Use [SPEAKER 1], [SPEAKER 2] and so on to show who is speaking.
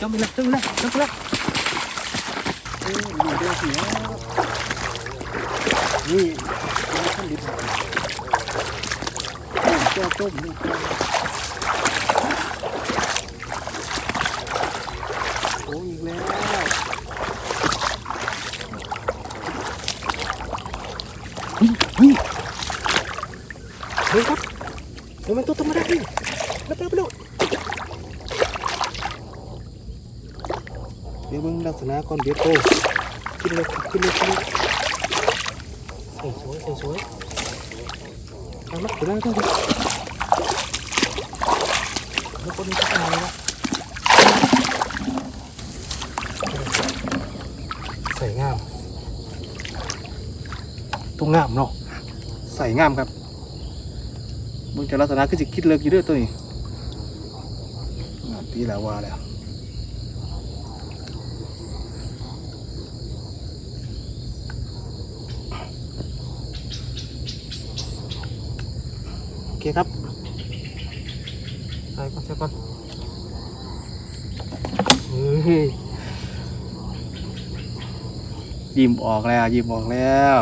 [SPEAKER 1] จมไปล้วจมไปล้วจมไปล้ว
[SPEAKER 2] เอ้ยอยู่เดียวสินี่มันขึ้นดิบเจ้าต้มนี่โอ้ยอีกแล้ว
[SPEAKER 1] เฮ้ยเฮ้ยเฮ้ยครับเฮ้ยมันตัวธรรมดาเองแล้วไปแล้วไปแล้ว
[SPEAKER 2] เดี๋ยวเบิ่งลักษณะก่อนเบียดโตขึ้นเลยขึ้นเลยขึ้นเลย
[SPEAKER 1] ใส่สวยใส่สวยเอามาเดี๋ยวนั่งกันดิแล้วคนนี้จะทำอะไรวะใส่งามตรงงามเนาะ
[SPEAKER 2] ใส่งามครับเบิ่งจากลักษณะคือจะคิดเลิกอยู่เด้วยตัวนี้ตีแล้วว่าแล้ว
[SPEAKER 1] เคครับใส่ก่อนใส่ก่อนเฮ้ย
[SPEAKER 2] ยิ้มออกแล้วยิ้มออกแล้ว